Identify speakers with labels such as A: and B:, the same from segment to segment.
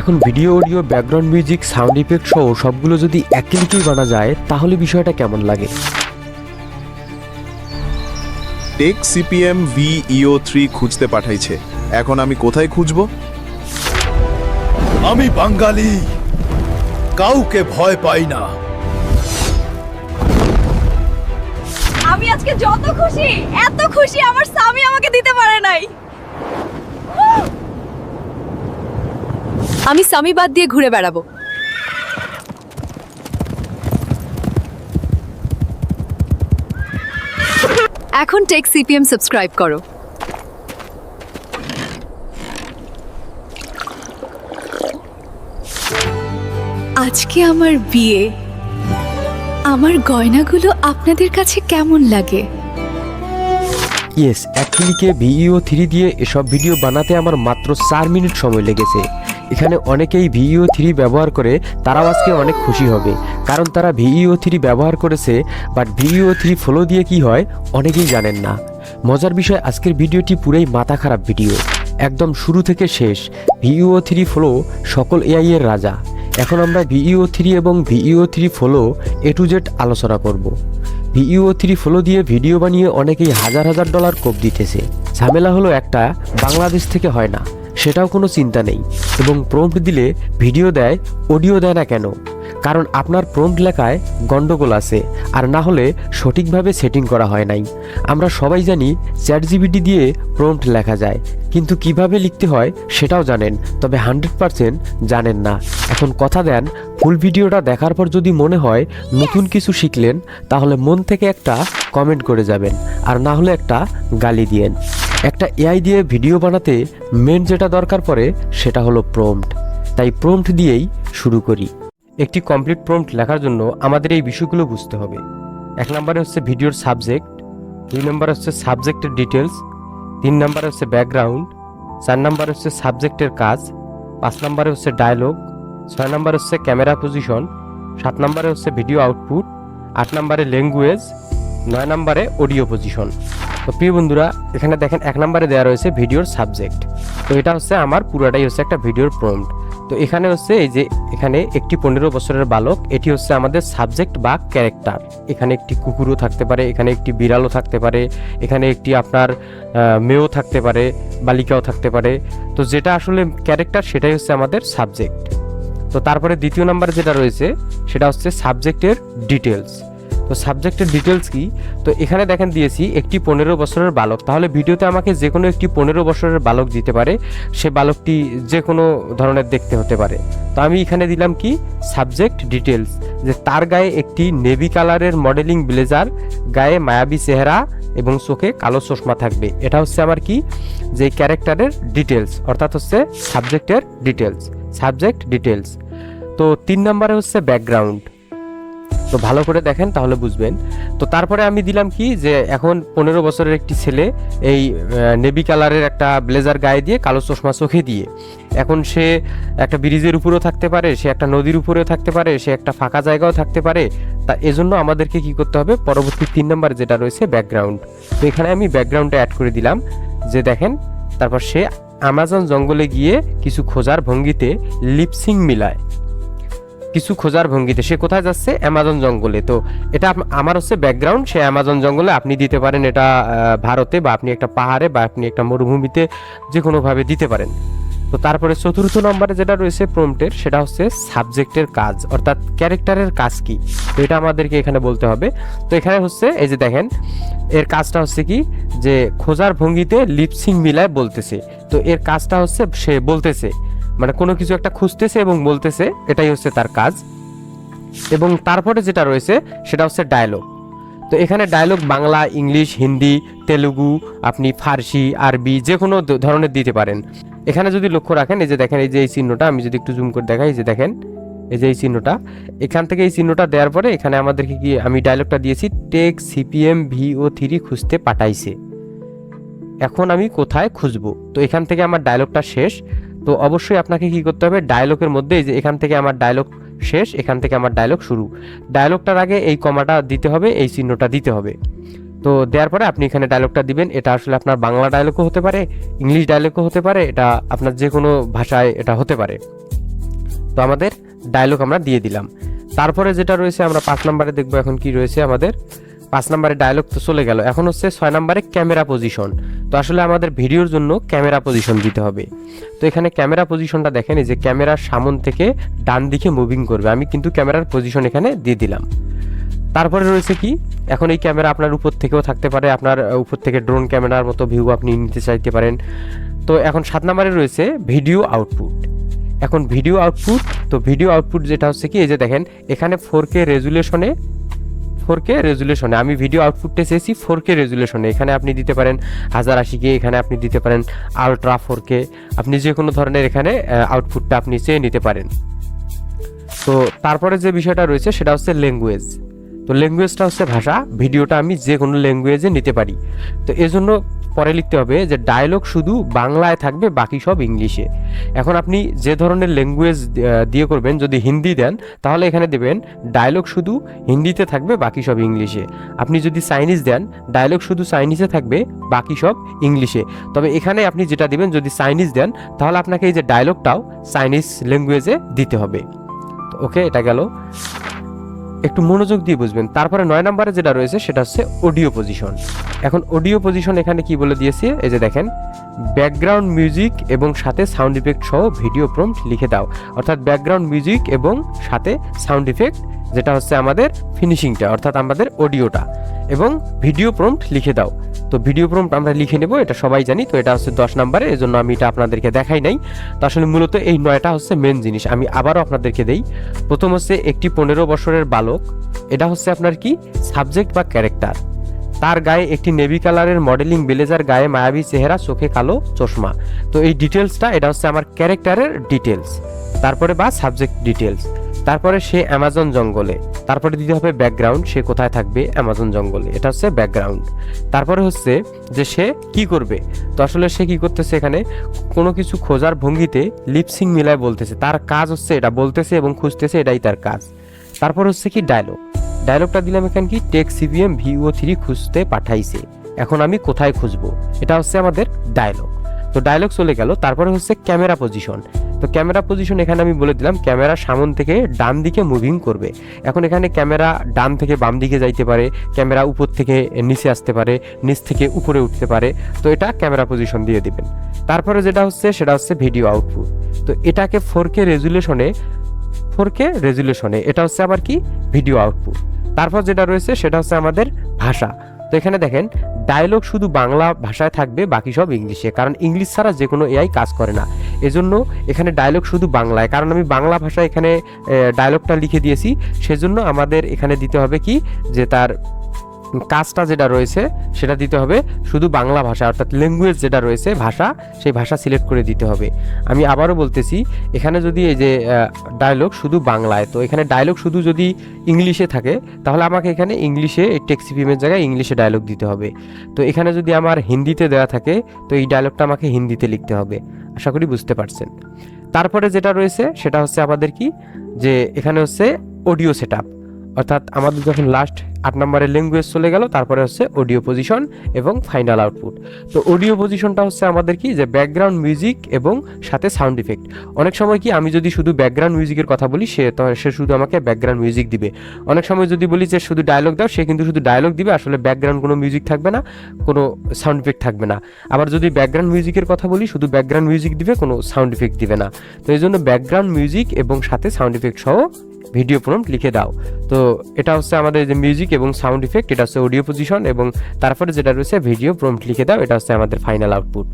A: এখন video audio background music sound effect সহ সবগুলো যদি এক ক্লিকেই বানা যায় তাহলে বিষয়টা কেমন লাগে?
B: টেক সিপিএম ভিইও থ্রি খুঁজতে পাঠাইছে। এখন আমি কোথায় খুঁজব?
C: আমি বাঙালি। কাউকে ভয় পাই না।
D: আমি আজকে যত খুশি এত খুশি আমার স্বামী আমাকে দিতে পারে নাই। আমি স্বামী বাদ দিয়ে ঘুরে বেড়াবো। এখন টেক সিপিএম সাবস্ক্রাইব করো। আজকে আমার বিয়ে। আমার গয়নাগুলো আপনাদের কাছে কেমন লাগে?
A: ইয়েস এক ক্লিকে ভিইও থ্রি দিয়ে এসব ভিডিও বানাতে আমার মাত্র চার মিনিট সময় লেগেছে। এখানে অনেকেই ভিইও থ্রি ব্যবহার করে তারাও আজকে অনেক খুশি হবে। কারণ তারা ভিইও থ্রি ব্যবহার করেছে বাট ভিইও থ্রি ফলো দিয়ে কি হয়, অনেকেই জানেন না। মজার বিষয়, আজকের ভিডিওটি পুরাই মাথা খারাপ ভিডিও। একদম শুরু থেকে শেষ। ভিইও থ্রি ফলো সকল এআই এর রাজা। এখন আমরা ভিইও থ্রি এবং Veo three Flow A to Z আলোচনা করব। ভিইও থ্রি ফলো দিয়ে ভিডিও বানিয়ে অনেকেই হাজার হাজার ডলার কোপ দিতেছে। ঝামেলা হলো একটা, বাংলাদেশ থেকে হয় না। সেটাও কোনো চিন্তা নেই এবং প্রম্পট দিলে ভিডিও দেয় অডিও দেয় না কেন? কারণ আপনার প্রম্পট লেখায় গন্ডগোল আছে, আর না হলে সঠিকভাবে সেটিং করা হয় নাই। আমরা সবাই জানি চ্যাট জিবিটি দিয়ে প্রম্পট লেখা যায়, কিন্তু কীভাবে লিখতে হয় সেটাও জানেন, তবে হান্ড্রেড পারসেন্ট জানেন না। এখন কথা দেন ফুল ভিডিওটা দেখার পর যদি মনে হয় নতুন কিছু শিখলেন, তাহলে মন থেকে একটা কমেন্ট করে যাবেন, আর না হলে একটা গালি দিয়েন। একটা এআই দিয়ে ভিডিও বানাতে মেন যেটা দরকার পড়ে সেটা হলো প্রম্পট তাই প্রম্পট দিয়েই শুরু করি। একটি কমপ্লিট প্রম্পট লেখার জন্য আমাদের এই বিষয়গুলো বুঝতে হবে। এক নম্বরে হচ্ছে ভিডিওর সাবজেক্ট দুই নম্বর হচ্ছে সাবজেক্টের ডিটেলস তিন নম্বরে হচ্ছে ব্যাকগ্রাউন্ড চার নম্বর হচ্ছে সাবজেক্টের কাজ, পাঁচ নম্বরে হচ্ছে ডায়লগ ছয় নম্বর হচ্ছে ক্যামেরা পজিশন সাত নম্বরে হচ্ছে ভিডিও আউটপুট আট নম্বরে ল্যাঙ্গুয়েজ নয় নম্বরে অডিও পজিশন তো প্রিয় বন্ধুরা, এখানে দেখেন এক নম্বরে দেওয়া রয়েছে ভিডিওর সাবজেক্ট তো এটা হচ্ছে আমার, পুরাটাই হচ্ছে একটা ভিডিওর প্রম্পট তো এখানে হচ্ছে এই যে, এখানে একটি পনেরো বছরের বালক, এটি হচ্ছে আমাদের সাবজেক্ট বা ক্যারেক্টার এখানে একটি কুকুরও থাকতে পারে, এখানে একটি বিড়ালও থাকতে পারে, এখানে একটি আপনার মেয়েও থাকতে পারে, বালিকাও থাকতে পারে। তো যেটা আসলে ক্যারেক্টার সেটাই হচ্ছে আমাদের সাবজেক্ট তো তারপরে দ্বিতীয় নাম্বার যেটা রয়েছে, সেটা হচ্ছে সাবজেক্টের ডিটেলস তো সাবজেক্টের ডিটেলস কি? তো এখানে দেখেন দিয়েছি একটি পনেরো বছরের বালক। তাহলে ভিডিওতে আমাকে যে কোনো একটি পনেরো বছরের বালক দিতে পারে, সে বালকটি যে কোনো ধরনের দেখতে হতে পারে। তো আমি এখানে দিলাম কি? সাবজেক্ট ডিটেলস যে তার গায়ে একটি নেভি কালারের মডেলিং ব্লেজার, গায়ে মায়াবী চেহারা এবং চোখে কালো চশমা থাকবে। এটা হচ্ছে আমার কি? যে ক্যারেক্টারের ডিটেলস অর্থাৎ হচ্ছে সাবজেক্টের ডিটেলস সাবজেক্ট ডিটেলস তো তিন নম্বরে হচ্ছে ব্যাকগ্রাউন্ড। তো ভালো করে দেখেন, তাহলে বুঝবেন। তো তারপরে আমি দিলাম কি যে, এখন পনেরো বছরের একটি ছেলে এই নেভি কালারের একটা ব্লেজার গায়ে দিয়ে কালো চশমা চোখে দিয়ে। এখন সে একটা ব্রিজের উপরেও থাকতে পারে, সে একটা নদীর উপরেও থাকতে পারে, সে একটা ফাঁকা জায়গাও থাকতে পারে। তা এজন্য আমাদেরকে কি করতে হবে? পরবর্তী তিন নম্বর যেটা রয়েছে ব্যাকগ্রাউন্ড তো এখানে আমি ব্যাকগ্রাউন্ডটা অ্যাড করে দিলাম, যে দেখেন, তারপর সে আমাজন জঙ্গলে গিয়ে কিছু খোঁজার ভঙ্গিতে লিপসিং মিলায়। কিছু খোঁজার ভঙ্গিতে। সে কোথায় যাচ্ছে? অ্যামাজন জঙ্গলে। তো এটা আমার হচ্ছে ব্যাকগ্রাউন্ড সে অ্যামাজন জঙ্গলে আপনি দিতে পারেন এটা ভারতে বা আপনি একটা পাহাড়ে বা আপনি একটা মরুভূমিতে যে কোনোভাবে দিতে পারেন। তো তারপরে চতুর্থ নম্বরে যেটা রয়েছে প্রম্পটের সেটা হচ্ছে সাবজেক্টের কাজ, অর্থাৎ ক্যারেক্টারের কাজ কি? তো এটা আমাদেরকে এখানে বলতে হবে। তো এখানে হচ্ছে, এই যে দেখেন, এর কাজটা হচ্ছে কি? যে খোঁজার ভঙ্গিতে লিপসিং মিলায় বলতেছে। তো এর কাজটা হচ্ছে, সে বলতেছে। মানে কোনো কিছু একটা খুঁজতেছে এবং বলতেছে, এটাই হচ্ছে তার কাজ। এবং তারপরে যেটা রয়েছে, সেটা হচ্ছে ডায়লগ তো এখানে ডায়লগ বাংলা, ইংলিশ, হিন্দি, তেলুগু, আপনি ফার্সি, আরবি যে কোনো ধরনের দিতে পারেন। এখানে যদি লক্ষ্য রাখেন, এই যে দেখেন, এই যে এই চিহ্নটা, আমি যদি একটু জুম করে দেখাই, এই যে দেখেন, এই যে এই চিহ্নটা, এখান থেকে এই চিহ্নটা দেওয়ার পরে এখানে আমাদেরকে কি, আমি ডায়লগটা দিয়েছি টেক সিপিএম ভিও থ্রি খুঁজতে পাঠাইছে। এখন আমি কোথায় খুঁজবো? তো এখান থেকে আমার ডায়লগটা শেষ। তো অবশ্যই আপনাকে কি করতে হবে? ডায়লগের মধ্যে যে এখান থেকে আমার ডায়লগ শেষ, এখান থেকে আমার ডায়লগ শুরু। ডায়লগটার আগে এই কমাটা দিতে হবে, এই চিহ্নটা দিতে হবে। তো দেওয়ার পরে আপনি এখানে ডায়লগটা দিবেন। এটা আসলে আপনার বাংলা ডায়লগও হতে পারে, ইংলিশ ডায়লগও হতে পারে, এটা আপনার যে কোনো ভাষায় এটা হতে পারে। তো আমাদের ডায়লগ আমরা দিয়ে দিলাম। তারপরে যেটা রয়েছে, আমরা পাঁচ নম্বরে দেখব এখন কি রয়েছে আমাদের। পাঁচ নম্বরে ডায়লগ তো চলে গেল। এখন হচ্ছে ছয় নম্বরে ক্যামেরা পজিশন তো আসলে আমাদের ভিডিওর জন্য ক্যামেরা পজিশন দিতে হবে। তো এখানে ক্যামেরা পজিশনটা দেখেন, এই যে ক্যামেরার সামন থেকে ডান দিকে মুভিং করবে। আমি কিন্তু ক্যামেরার পজিশন এখানে দিয়ে দিলাম। তারপরে রয়েছে কি? এখন এই ক্যামেরা আপনার উপর থেকেও থাকতে পারে। আপনার উপর থেকে ড্রোন ক্যামেরার মতো ভিউ আপনি নিতে চাইতে পারেন। তো এখন সাত নম্বরে রয়েছে ভিডিও আউটপুট এখন ভিডিও আউটপুট তো ভিডিও আউটপুট যেটা হচ্ছে কি, এই যে দেখেন, এখানে ফোর কে রেজুলেশনে ফোর কে রেজুলেশনে। আমি ভিডিও আউটপুটটা চেয়েছি ফোর কে রেজুলেশনে। এখানে আপনি দিতে পারেন হাজার আশি কে, এখানে আপনি দিতে পারেন আলট্রা ফোর কে আপনি যে কোনো ধরনের এখানে আউটপুটটা আপনি চেয়ে নিতে পারেন। তো তারপরে যে বিষয়টা রয়েছে সেটা হচ্ছে ল্যাঙ্গুয়েজ। তো ল্যাঙ্গুয়েজটা হচ্ছে ভাষা। ভিডিওটা আমি যে কোনো ল্যাঙ্গুয়েজে নিতে পারি। তো এজন্য পরে লিখতে হবে যে ডায়লগ শুধু বাংলায় থাকবে, বাকি সব ইংলিশে। এখন আপনি যে ধরনের ল্যাঙ্গুয়েজ দিয়ে করবেন, যদি হিন্দি দেন, তাহলে এখানে দেবেন ডায়লগ শুধু হিন্দিতে থাকবে, বাকি সব ইংলিশে। আপনি যদি চাইনিজ দেন ডায়লগ শুধু চাইনিজে থাকবে, বাকি সব ইংলিশে। তবে এখানে আপনি যেটা দিবেন, যদি চাইনিজ দেন, তাহলে আপনাকে এই যে ডায়লগটাও চাইনিজ ল্যাঙ্গুয়েজে দিতে হবে। ওকে এটা গেল। একটু মনোযোগ দিয়ে বুঝবেন। তারপরে নয় নম্বরে যেটা রয়েছে, সেটা হচ্ছে অডিও পজিশন এখন অডিও পজিশন এখানে কি বলে দিয়েছে? এই যে দেখেন ব্যাকগ্রাউন্ড মিউজিক এবং সাথে সাউন্ড ইফেক্ট সহ ভিডিও প্রম্পট লিখে দাও। অর্থাৎ ব্যাকগ্রাউন্ড মিউজিক এবং সাথে সাউন্ড ইফেক্ট, যেটা হচ্ছে আমাদের ফিনিশিংটা, অর্থাৎ আমাদের অডিওটা। এবং ভিডিও প্রম্পট লিখে দাও। তো ভিডিও প্রম্পট আমরা লিখে নেব, এটা সবাই জানি, তো এটা হচ্ছে দশ নম্বরে এই জন্য আমি এটা আপনাদেরকে দেখাই নাই। তো আসলে মূলত এই নয়টা হচ্ছে মেন জিনিস, আমি আবারও আপনাদেরকে দেই। প্রথম হচ্ছে একটি পনেরো বছরের বালক, এটা হচ্ছে আপনার কি? সাবজেক্ট বা ক্যারেক্টার তার গায়ে একটি নেভি কালারের মডেলিং ব্লেজার, গায়ে মায়াবী চেহারা, চোখে কালো চশমা। তো এই ডিটেলসটা এটা হচ্ছে আমার ক্যারেক্টারের ডিটেলস তারপরে বা সাবজেক্ট ডিটেলস তারপরে সে অ্যামাজন জঙ্গলে। তারপরে দিতে হবে ব্যাকগ্রাউন্ড, সে কোথায় থাকবে? অ্যামাজন জঙ্গলে। এটা হচ্ছে ব্যাকগ্রাউন্ড। তারপরে হচ্ছে যে সে কি করবে? তো আসলে সে কি করতেছে এখানে? কোনো কিছু খোঁজার ভঙ্গিতে লিপসিং মিলায় বলতেছে। তার কাজ হচ্ছে এটা বলতেছে এবং খুঁজতেছে, এটাই তার কাজ। তারপর হচ্ছে কি ডায়লগ ডায়লগটা দিলাম এখানে কি? টেক সিবিএম ভিও থ্রি খুঁজতে পাঠাইছে। এখন আমি কোথায় খুঁজবো? এটা হচ্ছে আমাদের ডায়লগ। তো ডায়লগ চলে গেল, তারপরে হচ্ছে ক্যামেরা পজিশন। তো ক্যামেরা পজিশন এখানে আমি বলে দিলাম, ক্যামেরা সামন থেকে ডান দিকে মুভিং করবে। এখন এখানে ক্যামেরা ডান থেকে বাম দিকে যাইতে পারে, ক্যামেরা উপর থেকে নিচে আসতে পারে, নিচ থেকে উপরে উঠতে পারে। তো এটা ক্যামেরা পজিশন দিয়ে দিবেন। তারপরে যেটা হচ্ছে, সেটা হচ্ছে ভিডিও আউটপুট তো এটাকে ফোর কে রেজুলেশনে ফোর কে রেজুলেশনে, এটা হচ্ছে আমার কি? Video output. তারপর যেটা রয়েছে, সেটা হচ্ছে আমাদের ভাষা। তো এখানে দেখেন ডায়লগ শুধু বাংলা ভাষায় থাকবে, বাকি সব ইংলিশে, কারণ ইংলিশ ছাড়া যে কোনো এআই কাজ করে না। এজন্য এখানে ডায়লগ শুধু বাংলায়, কারণ আমি বাংলা ভাষায় এখানে ডায়লগটা লিখে দিয়েছি। সেজন্য আমাদের এখানে দিতে হবে কি? যে তার কাজটা যেটা রয়েছে, সেটা দিতে হবে শুধু বাংলা ভাষা, অর্থাৎ ল্যাঙ্গুয়েজ যেটা রয়েছে, ভাষা, সেই ভাষা সিলেক্ট করে দিতে হবে। আমি আবারও বলতেছি, এখানে যদি এই যে ডায়লগ শুধু বাংলায়, তো এখানে ডায়লগ শুধু যদি ইংলিশে থাকে, তাহলে আমাকে এখানে ইংলিশে টেক্সি ফিমের জায়গায় ইংলিশে ডায়লগ দিতে হবে। তো এখানে যদি আমার হিন্দিতে দেওয়া থাকে, তো এই ডায়লগটা আমাকে হিন্দিতে লিখতে হবে। আশা করি বুঝতে পারছেন। তারপরে যেটা রয়েছে, সেটা হচ্ছে আমাদের কি? যে এখানে হচ্ছে অডিও সেট অর্থাৎ আমাদের যখন লাস্ট আট নম্বরের ল্যাঙ্গুয়েজ চলে গেল, তারপরে হচ্ছে অডিও পজিশন এবং ফাইনাল আউটপুট তো অডিও পজিশনটা হচ্ছে আমাদের কি? যে ব্যাকগ্রাউন্ড মিউজিক এবং সাথে সাউন্ড ইফেক্ট অনেক সময় কি আমি যদি শুধু ব্যাকগ্রাউন্ড মিউজিকের কথা বলি, সে সে শুধু আমাকে ব্যাকগ্রাউন্ড মিউজিক দিবে। অনেক সময় যদি বলি যে শুধু ডায়লগ দাও, সে কিন্তু শুধু ডায়লগ দিবে, আসলে ব্যাকগ্রাউন্ড কোনো মিউজিক থাকবে না, কোনো সাউন্ড ইফেক্ট থাকবে না। আবার যদি ব্যাকগ্রাউন্ড মিউজিকের কথা বলি, শুধু ব্যাকগ্রাউন্ড মিউজিক দিবে, কোনো সাউন্ড ইফেক্ট দিবে না। তো এই জন্য ব্যাকগ্রাউন্ড মিউজিক এবং সাথে সাউন্ড ইফেক্ট সহ ভিডিও প্রম্পট লিখে দাও। তো এটা হচ্ছে আমাদের যে মিউজিক এবং সাউন্ড ইফেক্ট এটা হচ্ছে অডিও পজিশন এবং তারপরে যেটা রয়েছে ভিডিও প্রম্পট লিখে দাও, এটা হচ্ছে আমাদের ফাইনাল আউটপুট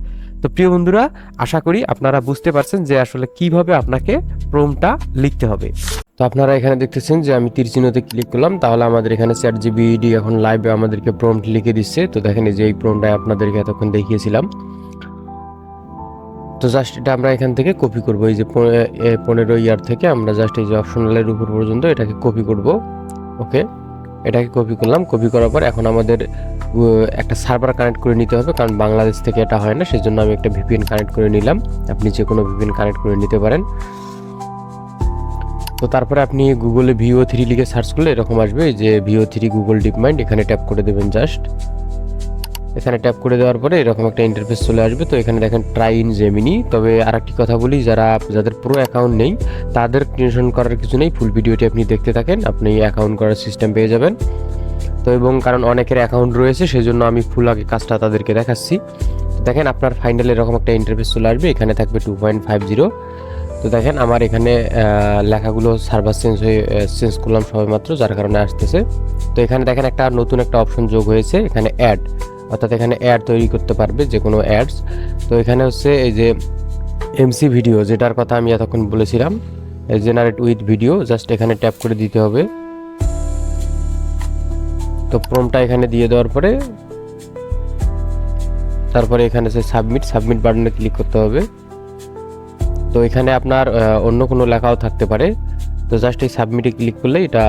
A: তো প্রিয় বন্ধুরা, আশা করি আপনারা বুঝতে পারছেন যে আসলে কীভাবে আপনাকে প্রোমটা লিখতে হবে। তো আপনারা এখানে দেখতেছেন যে আমি তীর চিহ্নতে ক্লিক করলাম, তাহলে আমাদের এখানে চ্যাট জিবিডি এখন লাইভে আমাদেরকে প্রম্পট লিখে দিচ্ছে। তো দেখেন এই যে এই প্রোমটা আপনাদেরকে এতক্ষণ দেখিয়েছিলাম। তো জাস্ট এটা আমরা এখান থেকে কপি করব। এই যে পনে- পনেরো ইয়ার থেকে আমরা জাস্ট এই যে অপশনালের উপর পর্যন্ত এটাকে কপি করব। ওকে এটাকে কপি করলাম। কপি করার পর এখন আমাদের একটা সার্ভার কানেক্ট করে নিতে হবে, কারণ বাংলাদেশ থেকে এটা হয় না, সেজন্য আমি একটা ভিপিএন কানেক্ট করে নিলাম। আপনি যে কোনো ভিপিএন কানেক্ট করে নিতে পারেন। তো তারপরে আপনি গুগলে ভিও থ্রি লিখে সার্চ করলে এরকম আসবে যে Veo three Google DeepMind এখানে ট্যাপ করে দেবেন জাস্ট এখানে ট্যাপ করে দেওয়ার পরে এরকম একটা ইন্টারফেস চলে আসবে। তো এখানে দেখেন ট্রাই ইন জেমিনি তবে আরেকটি কথা বলি, যারা, যাদের প্রো অ্যাকাউন্ট নেই, তাদের টেনশন করার কিছু নেই। ফুল ভিডিওটি আপনি দেখতে থাকেন, আপনি অ্যাকাউন্ট করার সিস্টেম পেয়ে যাবেন। তো এবং কারণ অনেকের অ্যাকাউন্ট রয়েছে, সেজন্য আমি ফুল আগে কাজটা তাদেরকে দেখাচ্ছি। দেখেন আপনার ফাইনাল এরকম একটা ইন্টারফেস চলে আসবে, এখানে থাকবে টু পয়েন্ট ফাইভ জিরো তো দেখেন আমার এখানে লেখাগুলো সার্ভার চেঞ্জ হয়ে চেঞ্জ করলাম সবেমাত্র, যার কারণে আসতেছে। তো এখানে দেখেন একটা নতুন একটা অপশন যোগ হয়েছে, এখানে অ্যাড অর্থাৎ এখানে অ্যাড তৈরি করতে পারবে যে কোনো অ্যাডস তো এখানে হচ্ছে এই যে এমসি ভিডিও যেটার কথা আমি এতক্ষণ বলেছিলাম জেনারেট উইথ ভিডিও জাস্ট এখানে ট্যাপ করে দিতে হবে। তো প্রমটা এখানে দিয়ে দেওয়ার পরে, তারপরে এখানে সে সাবমিট সাবমিট বাটনে ক্লিক করতে হবে। তো এখানে আপনার অন্য কোনো লেখাও থাকতে পারে। তো জাস্ট এই সাবমিটে ক্লিক করলে এটা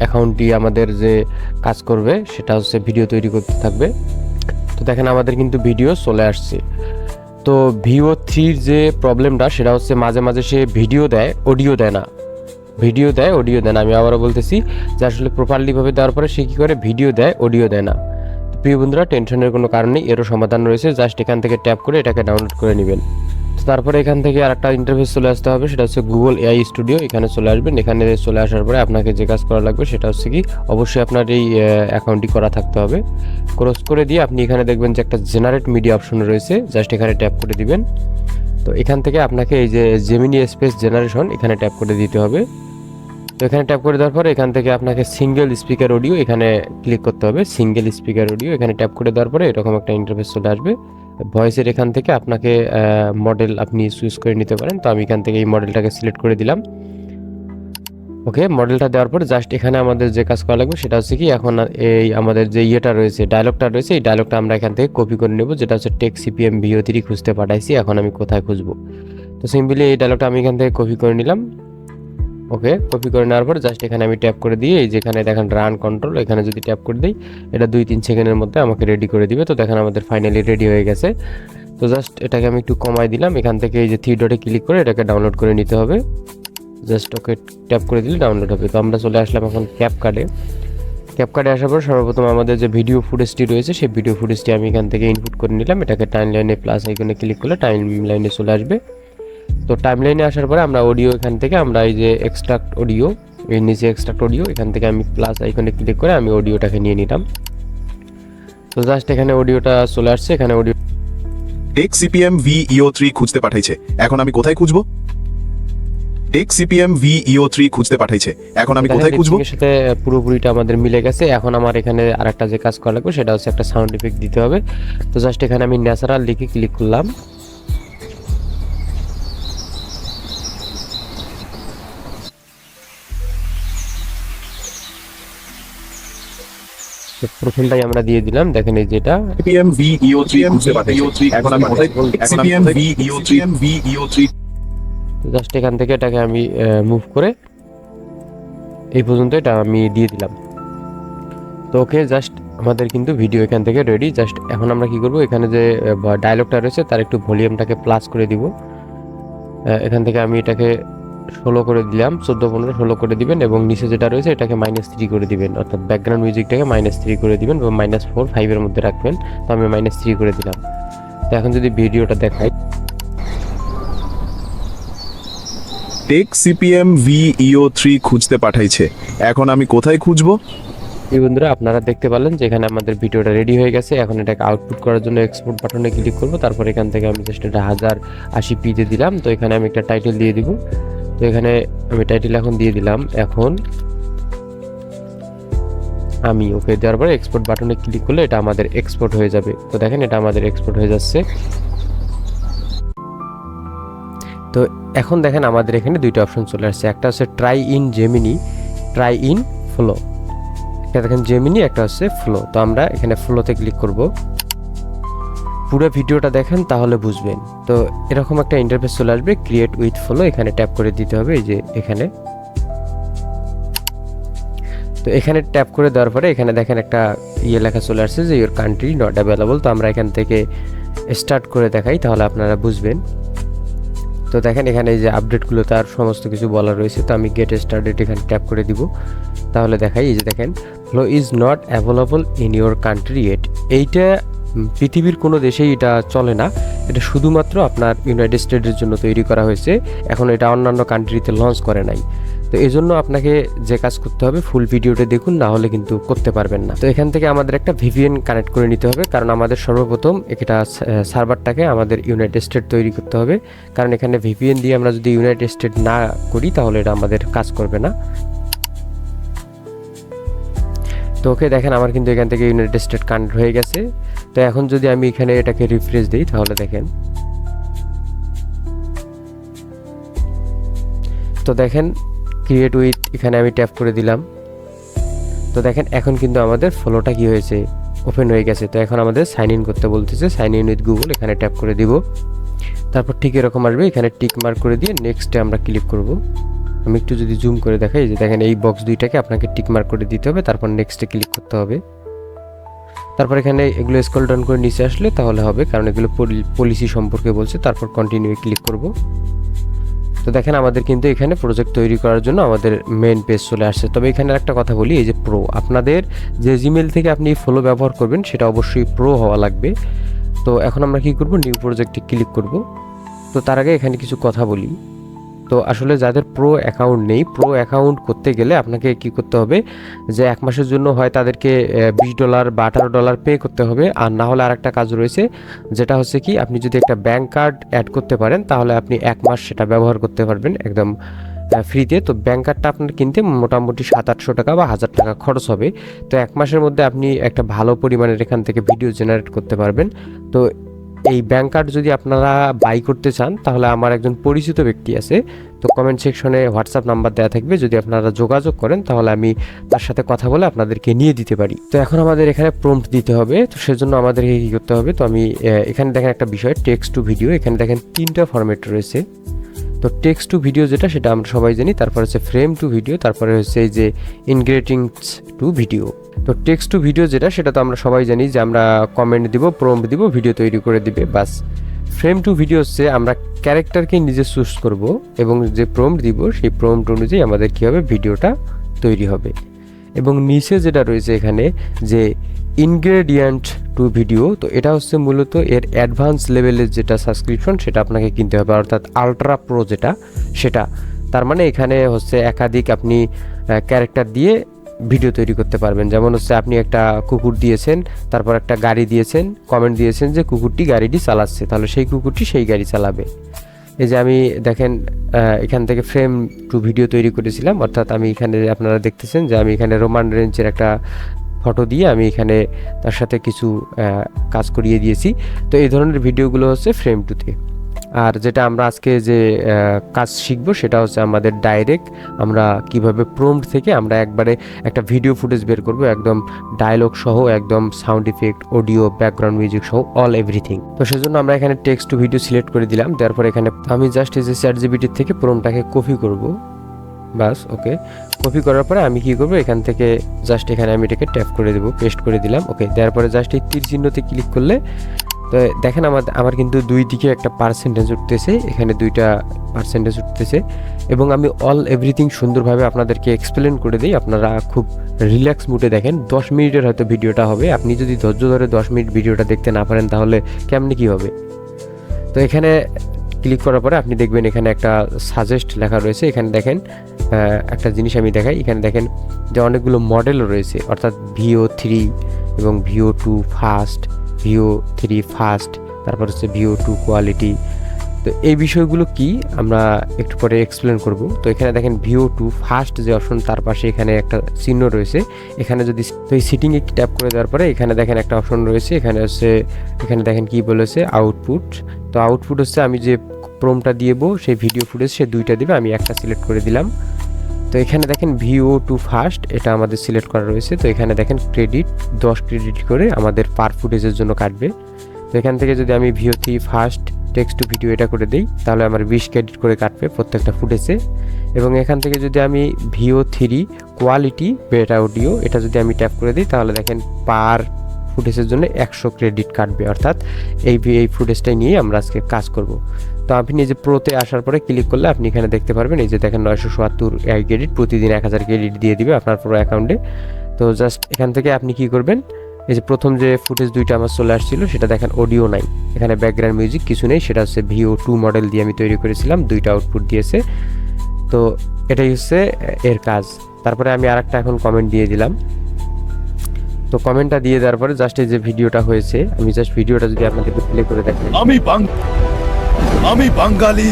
A: অ্যাকাউন্টটি আমাদের যে কাজ করবে, সেটা হচ্ছে ভিডিও তৈরি করতে থাকবে। তো দেখেন আমাদের কিন্তু ভিডিও চলে আসছে। তো ভিও থ্রির যে প্রবলেমটা সেটা হচ্ছে মাঝে মাঝে সে ভিডিও দেয় অডিও দেয় না। ভিডিও দেয় অডিও দেয় না। আমি আবারও বলতেছি যে আসলে প্রপারলিভাবে দেওয়ার পরে সে কী করে? ভিডিও দেয় অডিও দেয় না। প্রিয় বন্ধুরা টেনশনের কোনো কারণ এরও সমাধান রয়েছে। জাস্ট এখান থেকে ট্যাপ করে এটাকে ডাউনলোড করে নেবেন। তারপরে এখান থেকে আর একটা ইন্টারফেস চলে আসতে হবে, সেটা হচ্ছে গুগল এআই স্টুডিও এখানে চলে আসবেন। এখানে চলে আসার পরে আপনাকে যে কাজ করা লাগবে সেটা হচ্ছে কি, অবশ্যই আপনার এই অ্যাকাউন্টটি করা থাকতে হবে। ক্রস করে দিয়ে আপনি এখানে দেখবেন যে একটা জেনারেট মিডিয়া অপশন রয়েছে জাস্ট এখানে ট্যাপ করে দিবেন। তো এখান থেকে আপনাকে এই যে জেমিনি স্পেস জেনারেশন এখানে ট্যাপ করে দিতে হবে। তো এখানে ট্যাপ করে দেওয়ার পরে এখান থেকে আপনাকে সিঙ্গেল স্পিকার অডিও এখানে ক্লিক করতে হবে। সিঙ্গেল স্পিকার অডিও এখানে ট্যাপ করে দেওয়ার পরে এরকম একটা ইন্টারফেস চলে আসবে। ভয়েসের এখান থেকে আপনাকে মডেল আপনি চুজ করে নিতে পারেন। তো আমি এখান থেকে এই মডেলটাকে সিলেক্ট করে দিলাম। ওকে মডেলটা দেওয়ার পর জাস্ট এখানে আমাদের যে কাজ করা লাগবে সেটা হচ্ছে কি, এখন এই আমাদের যে ইয়েটা রয়েছে ডায়লগটা রয়েছে, এই ডায়লগটা আমরা এখান থেকে কপি করে নেব, যেটা হচ্ছে টেক সিপিএম ভিও থ্রি খুঁজতে পাঠাইছি, এখন আমি কোথায় খুঁজবো। তো সিম্পলি এই ডায়লগটা আমি এখান থেকে কপি করে নিলাম। ওকে কপি করে নেওয়ার পর জাস্ট এখানে আমি ট্যাপ করে দিয়ে এই যেখানে দেখেন রান কন্ট্রোল এখানে যদি ট্যাপ করে দিই, এটা দুই তিন সেকেন্ডের মধ্যে আমাকে রেডি করে দিবে। তো দেখেন আমাদের ফাইনালি রেডি হয়ে গেছে। তো জাস্ট এটাকে আমি একটু কমাই দিলাম। এখান থেকে এই যে থ্রি ডটে ক্লিক করে এটাকে ডাউনলোড করে নিতে হবে। জাস্ট ওকে ট্যাপ করে দিলে ডাউনলোড হবে। তো আমরা চলে আসলাম এখন ক্যাপ কার্ডে ক্যাপ কার্ডে আসার পর সর্বপ্রথম আমাদের যে ভিডিও ফুটেজটি রয়েছে, সেই ভিডিও ফুটেজটি আমি এখান থেকে ইনপুট করে নিলাম। এটাকে টাইম লাইনে প্লাস আইকনে ক্লিক করলে টাইম লাইনে চলে আসবে। তো টাইম লাইনে আসার পরে আমরা অডিও এখান থেকে আমরা এই যে এক্সট্রাক্ট অডিও এর নিচে এক্সট্রাক্ট অডিও এখান থেকে আমি প্লাস আইকনে ক্লিক করে আমি অডিওটাকে নিয়ে নিলাম। তো জাস্ট এখানে অডিওটা চলে আসছে এখানে audio
B: tech CPM Veo three খুঁজতে পাঠাইছে। এখন আমি কোথায় খুঁজবো? Take CPM Veo three খুঁজতে পাঠাইছে। এখন আমি কোথায় খুঁজবো?
A: এর সাথে পুরোপুরিটা আমাদের মিলে গেছে। এখন আমার এখানে আরেকটা যে কাজ করা লাগবে সেটা হচ্ছে একটা সাউন্ড ইফেক্ট দিতে হবে। তো জাস্ট এখানে আমি ন্যাচারাল লিখে ক্লিক করলাম। তো প্রথমটাই আমরা দিয়ে দিলাম দেখেন এই যেটা।
B: সিপিএম ভি ইও থ্রি এখন আমি Veo three Veo three
A: just এখান থেকে এটাকে আমি মুভ করে এই পর্যন্ত এটা আমি দিয়ে দিলাম। তো ওকে জাস্ট আমাদের কিন্তু ভিডিও এখান থেকে রেডি জাস্ট এখন আমরা কি করব? এখানে যে ডায়লগটা রয়েছে তার একটু ভলিউমটাকে প্লাস করে দিব। আহ, এখান থেকে আমি এটাকে ষোলো করে দিলাম চোদ্দ পনেরো ষোলো করে দিবেন এবং নিচে যেটা রয়েছে এটাকে মাইনাস থ্রি করে দিবেন। অর্থাৎ ব্যাকগ্রাউন্ড মিউজিকটাকে মাইনাস থ্রি করে দিবেন বা মাইনাস ফোর ফাইভের মধ্যে রাখবেন। তো আমি মাইনাস থ্রি করে দিলাম। তো এখন যদি ভিডিওটা দেখাই।
B: Tech CPM Veo three খুঁজতে পাঠাইছে। এখন আমি কোথায় খুঁজবো?
A: এই বন্ধুরা আপনারা দেখতে পারলেন যে এখানে আমাদের ভিডিওটা রেডি হয়ে গেছে। এখন এটাকে আউটপুট করার জন্য এক্সপোর্ট বাটনে ক্লিক করব। তারপর এখান থেকে আমি জাস্ট এটা হাজার আশি পিতে দিলাম। তো এখানে আমি একটা টাইটেল দিয়ে দিব। তো এখানে আমি টাইটেল এখন দিয়ে দিলাম। এখন আমি ওকে দেওয়ার পরে এক্সপোর্ট বাটনে ক্লিক করলে এটা আমাদের এক্সপোর্ট হয়ে যাবে। তো দেখেন এটা আমাদের এক্সপোর্ট হয়ে যাচ্ছে। তো এখন দেখেন আমাদের এখানে দুইটা অপশন চলে আসছে। একটা হচ্ছে try in Gemini try in Flow একটা দেখেন জেমিনি একটা হচ্ছে ফ্লো তো আমরা এখানে ফ্লোতে ক্লিক করব। পুরো ভিডিওটা দেখেন, তাহলে বুঝবেন। তো এরকম একটা ইন্টারফেস চলে আসবে ক্রিয়েট উইথ ফ্লো এখানে ট্যাপ করে দিতে হবে, এই যে এখানে। তো এখানে ট্যাপ করে দেওয়ার পরে এখানে দেখেন একটা ইয়ে লেখা চলে আসছে যে ইউর কান্ট্রি নট অ্যাভেলেবল তো আমরা এখান থেকে স্টার্ট করে দেখাই, তাহলে আপনারা বুঝবেন। তো দেখেন এখানে যে আপডেটগুলো তার সমস্ত কিছু বলা রয়েছে, তো আমি গেট স্টার্টেড এখানে ট্যাপ করে দিব। তাহলে দেখাই, এই যে দেখেন Flow is not available in your country at এইটা পৃথিবীর কোনো দেশেই এটা চলে না। এটা শুধুমাত্র আপনার ইউনাইটেড স্টেটের জন্য তৈরি করা হয়েছে। এখন এটা অন্যান্য কান্ট্রিতে লঞ্চ করে নাই। তো এই জন্য আপনাকে যে কাজ করতে হবে ফুল ভিডিওটা দেখুন, না হলে কিন্তু করতে পারবেন না। তো এখান থেকে আমাদের একটা ভিভিএন কানেক্ট করে নিতে হবে, কারণ আমাদের সর্বপ্রথম এটা সার্ভারটাকে আমাদের ইউনাইটেড স্টেট তৈরি করতে হবে। কারণ এখানে ভিভিএন দিয়ে আমরা যদি ইউনাইটেড স্টেট না করি, তাহলে এটা আমাদের কাজ করবে না। তো ওকে দেখেন, আমার কিন্তু এখান থেকে ইউনাইটেড স্টেট কানেক্ট হয়ে গেছে। তো এখন যদি আমি এখানে এটাকে রিফ্রেশ দিই, তাহলে দেখেন। তো দেখেন ক্রিয়েট উইথ এখানে আমি ট্যাপ করে দিলাম। তো দেখেন, এখন কিন্তু আমাদের ফলোটা কি হয়েছে? ওপেন হয়ে গেছে। তো এখন আমাদের সাইন ইন করতে বলতেছে সাইন ইন উইথ গুগল এখানে ট্যাপ করে দিব। তারপর ঠিক এরকম আসবে, এখানে টিক মার্ক করে দিয়ে নেক্সটে আমরা ক্লিক করব। আমি একটু যদি জুম করে দেখাই, যে দেখেন এই বক্স দুইটাকে আপনাকে টিক মার্ক করে দিতে হবে, তারপর নেক্সটে ক্লিক করতে হবে। তারপর এখানে এগুলো স্কল ডাউন করে নিচে আসলে তাহলে হবে, কারণ এগুলো পলিসি সম্পর্কে বলছে, তারপর কন্টিনিউ ক্লিক করব। তো দেখেন আমাদের কিন্তু এখানে প্রজেক্ট তৈরি করার জন্য আমাদের মেন পেজ চলে আসছে। তবে এখানে একটা কথা বলি, এই যে প্রো আপনাদের যে জিমেল থেকে আপনি ফলো ব্যবহার করবেন, সেটা অবশ্যই প্রো হওয়া লাগবে। তো এখন আমরা কি করব? নিউ প্রজেক্টে ক্লিক করব। তো তার আগে এখানে কিছু কথা বলি। তো আসলে যাদের প্রো অ্যাকাউন্ট নেই প্রো অ্যাকাউন্ট করতে গেলে আপনাকে কি করতে হবে? যে এক মাসের জন্য হয় তাদেরকে বিশ ডলার বা আঠারো ডলার পে করতে হবে। আর না হলে আরেকটা কাজ রয়েছে, যেটা হচ্ছে কি, আপনি যদি একটা ব্যাংক কার্ড অ্যাড করতে পারেন, তাহলে আপনি এক মাস সেটা ব্যবহার করতে পারবেন একদম ফ্রিতে তো ব্যাঙ্ক কার্ডটা আপনার কিনতে মোটামুটি সাত আটশো টাকা বা হাজার টাকা খরচ হবে। তো এক মাসের মধ্যে আপনি একটা ভালো পরিমাণের এখান থেকে ভিডিও জেনারেট করতে পারবেন। তো এই ব্যাংক কার্ড যদি আপনারা বাই করতে চান, তাহলে আমার একজন পরিচিত ব্যক্তি আছে। তো কমেন্ট সেকশনে হোয়াটসঅ্যাপ নাম্বার দেওয়া থাকবে। যদি আপনারা যোগাযোগ করেন, তাহলে আমি তার সাথে কথা বলে আপনাদেরকে নিয়ে দিতে পারি। তো এখন আমাদের এখানে প্রম্পট দিতে হবে। তো সেজন্য আমাদেরকে কী করতে হবে? তো আমি এখানে দেখেন একটা বিষয় টেক্সট টু ভিডিও এখানে দেখেন তিনটা ফরম্যাট রয়েছে। তো টেক্সট টু ভিডিও যেটা, সেটা আমরা সবাই জানি। তারপরে হচ্ছে ফ্রেম টু ভিডিও তারপরে হচ্ছে এই যে ইনগ্রেটিংস টু ভিডিও তো টেক্সট টু ভিডিও যেটা, সেটা তো আমরা সবাই জানি যে আমরা কমেন্ট দিব প্রম্পট দিব ভিডিও তৈরি করে দিবে, বাস। ফ্রেম টু ভিডিও হচ্ছে আমরা ক্যারেক্টারকে নিজে চুজ করব এবং যে প্রম্পট দিব, সেই প্রম্পট অনুযায়ী আমাদের কী হবে ভিডিওটা তৈরি হবে। এবং নিচে যেটা রয়েছে এখানে যে ইনগ্রেডিয়েন্ট টু ভিডিও তো এটা হচ্ছে মূলত এর অ্যাডভান্স লেভেলের যেটা সাবস্ক্রিপশন সেটা আপনাকে কিনতে হবে। অর্থাৎ আলট্রা প্রো যেটা, সেটা। তার মানে এখানে হচ্ছে একাধিক আপনি ক্যারেক্টার দিয়ে ভিডিও তৈরি করতে পারবেন। যেমন হচ্ছে আপনি একটা কুকুর দিয়েছেন, তারপর একটা গাড়ি দিয়েছেন কমেন্ট দিয়েছেন যে কুকুরটি গাড়িটি চালাচ্ছে, তাহলে সেই কুকুরটি সেই গাড়ি চালাবে। এই যে আমি দেখেন এখান থেকে ফ্রেম টু ভিডিও তৈরি করেছিলাম, অর্থাৎ আমি এখানে আপনারা দেখতেছেন যে আমি এখানে রোমান রেঞ্জের একটা ফটো দিয়ে আমি এখানে তার সাথে কিছু কাজ করিয়ে দিয়েছি। তো এই ধরনের ভিডিওগুলো হচ্ছে ফ্রেম টুতে আর যেটা আমরা আজকে যে কাজ শিখব সেটা হচ্ছে আমাদের ডাইরেক্ট আমরা কীভাবে প্রম্পট থেকে আমরা একবারে একটা ভিডিও ফুটেজ বের করব, একদম ডায়লগ সহ, একদম sound effect audio background music সহ অল এভরিথিং তো সেজন্য আমরা এখানে টেক্সট টু ভিডিও সিলেক্ট করে দিলাম, তারপর এখানে আমি জাস্ট এই যে চ্যাট জিবিটির থেকে প্রমটাকে কপি করব। বাস ওকে কপি করার পরে আমি কি করব, এখান থেকে জাস্ট এখানে আমি এটাকে ট্যাপ করে দেবো পেস্ট করে দিলাম ওকে দেওয়ার পরে জাস্ট এই তীর চিহ্নতে ক্লিক করলে তো দেখেন আমার আমার কিন্তু দুই দিকে একটা পার্সেন্টেজ উঠতেছে, এখানে দুইটা পার্সেন্টেজ উঠতেছে এবং আমি অল এভরিথিং সুন্দরভাবে আপনাদেরকে এক্সপ্লেন করে দিই। আপনারা খুব রিল্যাক্স মুডে দেখেন, দশ মিনিটের হয়তো ভিডিওটা হবে। আপনি যদি ধৈর্য ধরে দশ মিনিট ভিডিওটা দেখতে না পারেন, তাহলে কেমনি কী হবে? তো এখানে ক্লিক করার পরে আপনি দেখবেন এখানে একটা সাজেস্ট লেখা রয়েছে। এখানে দেখেন একটা জিনিস আমি দেখাই। এখানে দেখেন যে অনেকগুলো মডেল রয়েছে, অর্থাৎ ভিও থ্রি এবং Veo two fast Veo three fast তারপর হচ্ছে ভিও টু কোয়ালিটি তো এই বিষয়গুলো কি? আমরা একটু পরে এক্সপ্লেন করব। তো এখানে দেখেন ভিও টু ফার্স্ট যে অপশন তার পাশে এখানে একটা চিহ্ন রয়েছে। এখানে যদি তো এই সিটিংয়ে ট্যাপ করে দেওয়ার পরে এখানে দেখেন একটা অপশন রয়েছে। এখানে হচ্ছে, এখানে দেখেন কি বলেছে? আউটপুট তো আউটপুট হচ্ছে আমি যে প্রোমটা দিয়েবো, সেই ভিডিও ফুটেজ সে দুইটা দেবে, আমি একটা সিলেক্ট করে দিলাম। তো এখানে দেখেন ভিও টু ফার্স্ট এটা আমাদের সিলেক্ট করা রয়েছে। তো এখানে দেখেন ক্রেডিট দশ ক্রেডিট করে আমাদের পার ফুটেজের জন্য কাটবে। তো এখান থেকে যদি আমি Veo three first text to video এটা করে দিই, তাহলে আমার বিশ ক্রেডিট করে কাটবে প্রত্যেকটা ফুটেজে এবং এখান থেকে যদি আমি VO three quality beta audio এটা যদি আমি ট্যাপ করে দিই, তাহলে দেখেন পার ফুটেজের জন্য একশো ক্রেডিট কাটবে। অর্থাৎ এই এই ফুটেজটাই নিয়ে আমরা আজকে কাজ করব। তো আপনি যে প্রোতে আসার পরে ক্লিক করলে আপনি এখানে দেখতে পারবেন, এই যে দেখেন নয়শো চুয়াত্তর ক্রেডিট প্রতিদিন এক হাজার ক্রেডিট দিয়ে দিবে আপনার পুরো অ্যাকাউন্টে তো জাস্ট এখান থেকে আপনি কি করবেন, এই যে প্রথম যে ফুটেজ দুইটা আমার চলে আসছিল, সেটা দেখেন অডিও নাই। এখানে ব্যাকগ্রাউন্ড মিউজিক কিছু নেই, সেটা হচ্ছে ভিও টু মডেল দিয়ে আমি তৈরি করেছিলাম, দুইটা আউটপুট দিয়েছে। তো এটাই হচ্ছে এর কাজ। তারপরে আমি আরেকটা এখন কমেন্ট দিয়ে দিলাম। তো কমেন্টটা দিয়ে দেওয়ার পরে জাস্ট এই যে ভিডিওটা হয়েছে, আমি জাস্ট ভিডিওটা যদি আপনাদেরকে প্লে করে দেখাই
C: আমি আমি বাঙালি।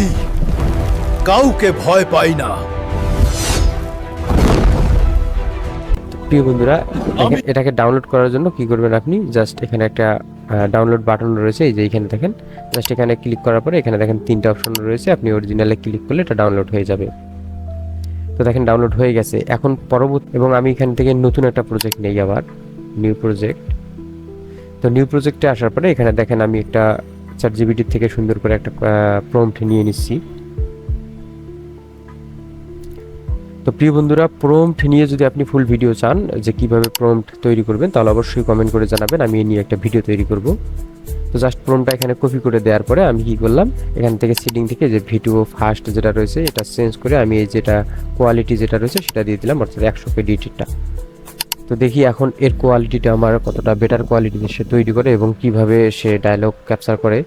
C: কাউকে ভয় পাই না।
A: প্রিয় বন্ধুরা এটাকে ডাউনলোড করার জন্য কি করবেন আপনি? জাস্ট এখানে একটা ডাউনলোড বাটন রয়েছে এই যে এখানে দেখেন। জাস্ট এখানে ক্লিক করার পরে এখানে দেখেন তিনটা অপশন রয়েছে। আপনি অরিজিনালে ক্লিক করলে এটা ডাউনলোড হয়ে যাবে। তো দেখেন ডাউনলোড হয়ে গেছে। এখন পরবর্তী এবং আমি এখান থেকে নতুন একটা প্রজেক্ট নেই আবার নিউ প্রজেক্ট তো নিউ প্রজেক্টে আসার পরে এখানে দেখেন আমি একটা চার জিবিটির থেকে সুন্দর করে একটা প্রম্পট নিয়ে নিচ্ছি। তো প্রিয় বন্ধুরা প্রম্পট নিয়ে যদি আপনি ফুল ভিডিও চান, যে কীভাবে প্রম্পট তৈরি করবেন, তাহলে অবশ্যই কমেন্ট করে জানাবেন, আমি নিয়ে একটা ভিডিও তৈরি করব। তো জাস্ট প্রম্পটটা এখানে কপি করে দেওয়ার পরে আমি কি করলাম, এখান থেকে সেটিং থেকে যে ভিডিও ফার্স্ট যেটা রয়েছে, এটা চেঞ্জ করে আমি এই যেটা কোয়ালিটি যেটা রয়েছে, সেটা দিয়ে দিলাম, অর্থাৎ একশো কে ডিটিটা তো দেখি এখন এর কোয়ালিটিটা আমার কতটা বেটার কোয়ালিটিতে সে তৈরি করে এবং কীভাবে সে ডায়লগ ক্যাপচার করে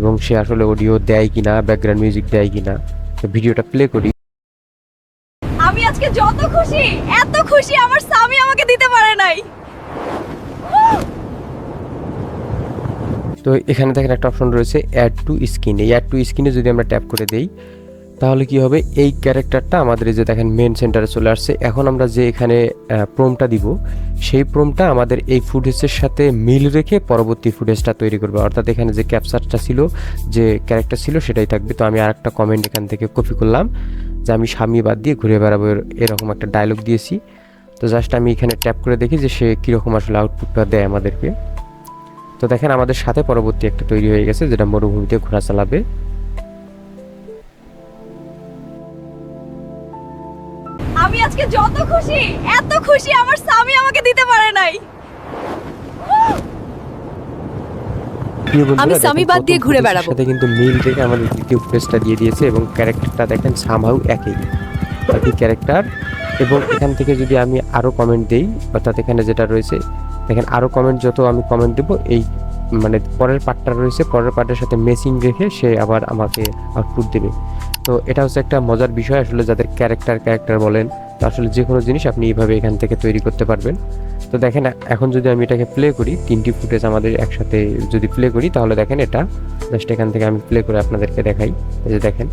A: এবং সে আসলে অডিও দেয় কিনা ব্যাকগ্রাউন্ড মিউজিক দেয় কিনা। তো ভিডিওটা প্লে করি।
D: আমি আজকে যত খুশি এত খুশি আমার স্বামী আমাকে দিতে পারে নাই।
A: তো এখানে দেখেন একটা অপশন রয়েছে অ্যাড টু স্ক্রিন এই অ্যাড টু স্ক্রিনে যদি আমরা ট্যাপ করে দেই তাহলে কি হবে? এই ক্যারেক্টারটা আমাদের যে দেখেন মেন সেন্টারে চলে আসছে। এখন আমরা যে এখানে প্রোমটা দিব, সেই প্রোমটা আমাদের এই ফুটেজের সাথে মিল রেখে পরবর্তী ফুটেজটা তৈরি করবে। অর্থাৎ এখানে যে ক্যাপচারটা ছিল, যে ক্যারেক্টার ছিল, সেটাই থাকবে। তো আমি আর একটা কমেন্ট এখান থেকে কপি করলাম, যে আমি স্বামী বাদ দিয়ে ঘুরে বেড়াবো এরকম একটা ডায়লগ দিয়েছি। তো জাস্ট আমি এখানে ট্যাপ করে দেখি যে সে কীরকম আসলে আউটপুটটা দেয় আমাদেরকে। তো দেখেন আমাদের সাথে পরবর্তী একটা তৈরি হয়ে গেছে, যেটা মরুভূমিতে ঘোরা চালাবে।
D: আজকে যত খুশি এত খুশি আমার স্বামী আমাকে দিতে পারে নাই। আমি স্বামী বাদ দিয়ে ঘুরে বেড়াবো।
A: সাথে কিন্তু মিল রেখে আমাদের দ্বিতীয় ফুটেজটা দিয়ে দিয়েছে এবং ক্যারেক্টারটা দেখেন সামহাউ একই। একই ক্যারেক্টার। এবং এখান থেকে যদি আমি আরও কমেন্ট দেই অর্থাৎ এখানে যেটা রয়েছে দেখেন আরও কমেন্ট যত আমি কমেন্ট দেবো এই মানে পরের পার্টটা রয়েছে পরের পার্টের সাথে মেসিং রেখে সে আবার আমাকে আউটপুট দেবে। তো এটা হচ্ছে একটা মজার বিষয় আসলে যাদের ক্যারেক্টার ক্যারেক্টার বলেন তো আসলে যে কোনো জিনিস আপনি এইভাবে এখান থেকে তৈরি করতে পারবেন। তো দেখেন, এখন যদি আমি এটাকে প্লে করি, তিনটি ফুটেজ আমাদের একসাথে যদি প্লে করি, তাহলে দেখেন এটা জাস্ট এখান থেকে আমি প্লে করে আপনাদেরকে দেখাই। এই যে দেখেন।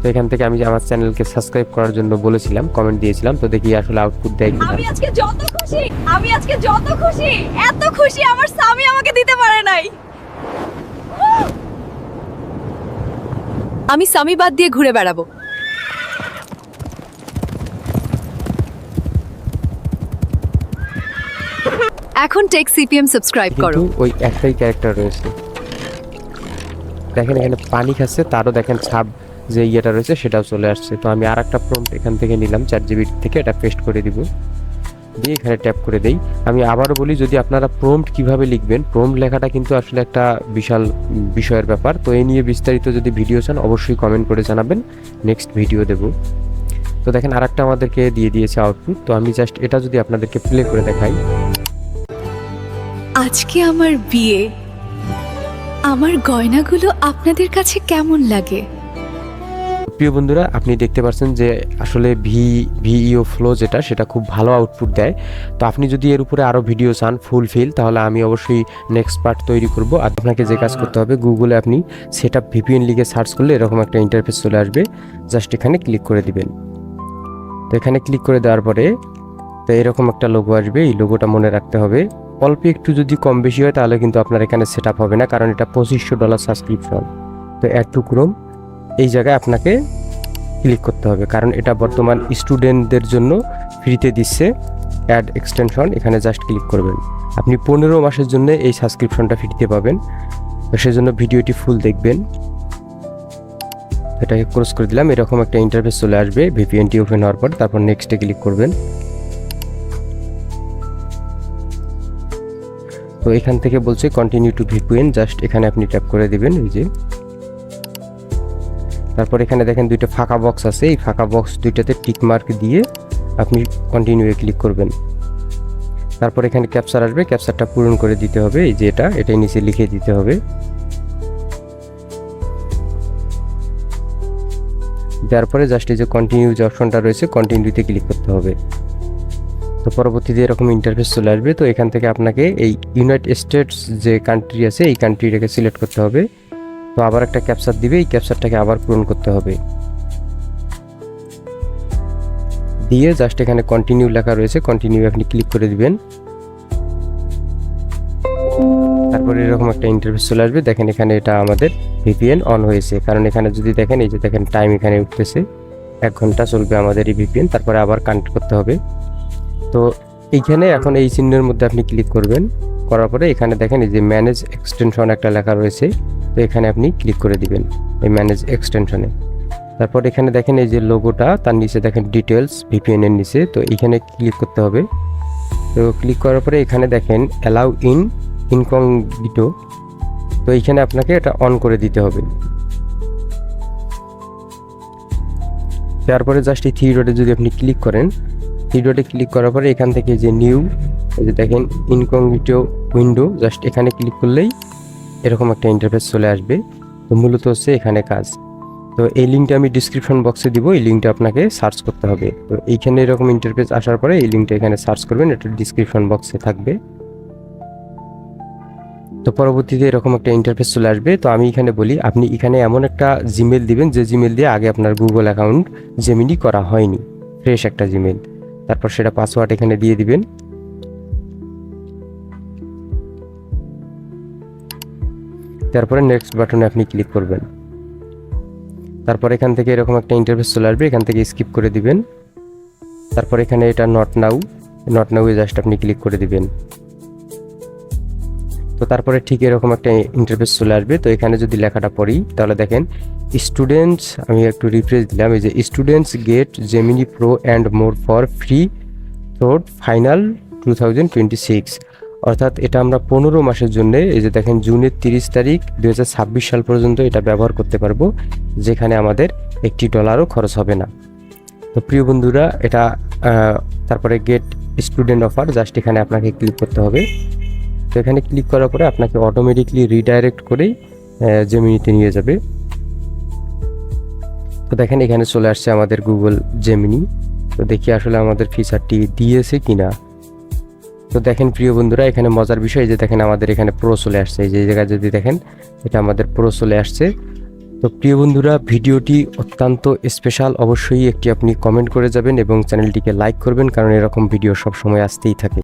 A: তো এখান থেকে আমি আমার চ্যানেলকে সাবস্ক্রাইব করার জন্য বলেছিলাম কমেন্ট দিয়েছিলাম, তো দেখি আসলে আউটপুট দেয় কিনা।
D: আমি আজকে যত খুশি, আমি আজকে যত খুশি, এত খুশি আমার স্বামী আমাকে দিতে পারে নাই। আমি স্বামী বাদ দিয়ে ঘুরে বেড়াবো। এখন টেক সিপিএম সাবস্ক্রাইব করো।
A: ওই একটাই ক্যারেক্টার রয়েছে। দেখেন এখানে পানি খাচ্ছে তারও দেখেন ছাপ যে ইয়েটা রয়েছে সেটাও চলে আসছে। তো আমি আর একটা প্রম্পট এখান থেকে নিলাম চার জিবি থেকে এটা পেস্ট করে দিব। দিয়ে এখানে ট্যাপ করে দেই। আমি আবারও বলি যদি আপনারা প্রম্পট কীভাবে লিখবেন প্রম্পট লেখাটা কিন্তু আসলে একটা বিশাল বিষয়ের ব্যাপার। তো এই নিয়ে বিস্তারিত যদি ভিডিও চান অবশ্যই কমেন্ট করে জানাবেন। নেক্সট ভিডিও দেব। তো দেখেন আর একটা আমাদেরকে দিয়ে দিয়েছে আউটপুট তো আমি জাস্ট এটা যদি আপনাদেরকে প্লে করে দেখাই।
E: আজকে আমার বিয়ে। আমার গয়নাগুলো আপনাদের কাছে কেমন লাগে?
A: প্রিয় বন্ধুরা, আপনি দেখতে পাচ্ছেন যে আসলে ভি, ভিইও ফ্লো যেটা, সেটা খুব ভালো আউটপুট দেয়। তো আপনি যদি এর উপরে আরও ভিডিও চান ফুল ফিল তাহলে আমি অবশ্যই নেক্সট পার্ট তৈরি করব। আর আপনাকে যে কাজ করতে হবে গুগলে আপনি সেট আপ ভিপিএন লিখে সার্চ করলে এরকম একটা ইন্টারফেস চলে আসবে। জাস্ট এখানে ক্লিক করে দিবেন। তো এখানে ক্লিক করে দেওয়ার পরে তো এরকম একটা লোগো আসবে, এই লোগোটা মনে রাখতে হবে। অল্প একটু যদি কম বেশি হয়, তাহলে কিন্তু আপনার এখানে সেট হবে না, কারণ এটা পঁচিশশো ডলার সাবস্ক্রিপশন তো অ্যাড টু এই জায়গায় আপনাকে ক্লিক করতে হবে, কারণ এটা বর্তমান স্টুডেন্টদের জন্য ফ্রিতে দিচ্ছে। অ্যাড এক্সটেনশন এখানে জাস্ট ক্লিক করবেন। আপনি পনেরো মাসের জন্য এই সাবস্ক্রিপশনটা ফ্রিতে পাবেন। সেজন্য ভিডিওটি ফুল দেখবেন। এটাকে ক্রস করে দিলাম, এরকম একটা ইন্টারফেস চলে আসবে ভিপিএনটি ওপেন হওয়ার পর, তারপর নেক্সটে ক্লিক করবেন। এখান থেকে বলছে কন্টিনিউ টু ভিপিএন জাস্ট এখানে আপনি ট্যাপ করে দিবেন, এই যে। তারপর এখানে দেখেন দুইটা ফাঁকা বক্স আছে, এই ফাঁকা বক্স দুইটাতে টিক মার্ক দিয়ে আপনি কন্টিনিউয়ে ক্লিক করবেন। তারপর এখানে ক্যাপচার আসবে ক্যাপচারটা পূরণ করে দিতে হবে, এই যে এটা, এটাই নিচে লিখে দিতে হবে। দেওয়ার পরে জাস্ট এই যে কন্টিনিউ যে অপশনটা রয়েছে কন্টিনিউতে ক্লিক করতে হবে। তো পরবর্তীতে এরকম ইন্টারফেস চলে আসবে। তো এখান থেকে আপনাকে এই ইউনাইটেড স্টেটস যে কান্ট্রি আছে, এই কান্ট্রিটাকে সিলেক্ট করতে হবে। তো আবার একটা ক্যাপচার দিবে, এই ক্যাপচারটাকে আবার পূরণ করতে হবে। দিয়ে জাস্ট এখানে কন্টিনিউ লেখা রয়েছে কন্টিনিউ আপনি ক্লিক করে দিবেন। তারপরে এরকম একটা ইন্টারফেস চলে আসবে। দেখেন এখানে এটা আমাদের ভিপিএন অন হয়েছে। কারণ এখানে যদি দেখেন, এই যে দেখেন টাইম এখানে উঠতেছে। এক ঘণ্টা চলবে আমাদের এই ভিপিএন তারপরে আবার কানেক্ট করতে হবে। তো এইখানে এখন এই চিহ্নের মধ্যে আপনি ক্লিক করবেন। করার পরে এখানে দেখেন এই যে ম্যানেজ এক্সটেনশন একটা লেখা রয়েছে। তো এখানে আপনি ক্লিক করে দিবেন এই ম্যানেজ এক্সটেনশনে তারপর এখানে দেখেন এই যে লোগোটা তার নিচে দেখেন ডিটেলস ভিপিএন এর নিচে। তো এখানে ক্লিক করতে হবে। তো ক্লিক করার পরে এখানে দেখেন অ্যালাউ ইন ইনকংডিটো তো এইখানে আপনাকে এটা অন করে দিতে হবে। তারপরে জাস্ট এই থ্রি ডটে যদি আপনি ক্লিক করেন ডটে ক্লিক করার পরে এখান থেকে যে নিউ, এই যে দেখেন ইনকংডিটো উইন্ডো, জাস্ট এখানে ক্লিক করলেই এরকম একটা ইন্টারফেস চলে আসবে। তো মূলত হচ্ছে এখানে কাজ। তো এই লিঙ্কটা আমি ডিসক্রিপশন বক্সে দিব, এই লিঙ্কটা আপনাকে সার্চ করতে হবে। তো এইখানে এরকম ইন্টারফেস আসার পরে এই লিঙ্কটা এখানে সার্চ করবেন, এটা ডিসক্রিপশন বক্সে থাকবে। তো পরবর্তীতে এরকম একটা ইন্টারফেস চলে আসবে। তো আমি এখানে বলি, আপনি এখানে এমন একটা জিমেল দিবেন, যে জিমেল দিয়ে আগে আপনার গুগল অ্যাকাউন্ট জেমিনি করা হয়নি। ফ্রেশ একটা জিমেল তারপর সেটা পাসওয়ার্ড এখানে দিয়ে দিবেন। তারপরে নেক্সট বাটনে আপনি ক্লিক করবেন। তারপর এখান থেকে এরকম একটা ইন্টারফেস চলে আসবে, এখান থেকে স্কিপ করে দিবেন। তারপর এখানে এটা নট নাউ নট নাউয়ে জাস্ট আপনি ক্লিক করে দিবেন। তো তারপরে ঠিক এরকম একটা ইন্টারফেস চলে আসবে। তো এখানে যদি লেখাটা পড়ি, তাহলে দেখেন স্টুডেন্টস আমি একটু রিফ্রেশ দিলাম, এই যে students get Gemini pro and more for free through final two thousand twenty six অর্থাৎ এটা আমরা পনেরো মাসের জন্য, এই যে দেখেন, জুনের তিরিশ তারিখ দু হাজার ছাব্বিশ সাল পর্যন্ত এটা ব্যবহার করতে পারব, যেখানে আমাদের একটি ডলারও খরচ হবে না। তো প্রিয় বন্ধুরা, এটা তারপরে গেট স্টুডেন্ট অফার জাস্ট এখানে আপনাকে ক্লিক করতে হবে। তো এখানে ক্লিক করার পরে আপনাকে অটোমেটিকলি রিডাইরেক্ট করেই জেমিনিতে নিয়ে যাবে। তো দেখেন এখানে চলে আসছে আমাদের গুগল জেমিনি তো দেখি আসলে আমাদের ফিচারটি দিয়েছে কি না তো দেখেন প্রিয় বন্ধুরা, এখানে মজার বিষয় যে দেখেন আমাদের এখানে প্রো চলে আসছে। এই যে জায়গায় যদি দেখেন, এটা আমাদের প্রো চলে আসছে। তো প্রিয় বন্ধুরা, ভিডিওটি অত্যন্ত স্পেশাল অবশ্যই একটি আপনি কমেন্ট করে যাবেন এবং চ্যানেলটিকে লাইক করবেন, কারণ এরকম ভিডিও সব সময় আসতেই থাকে।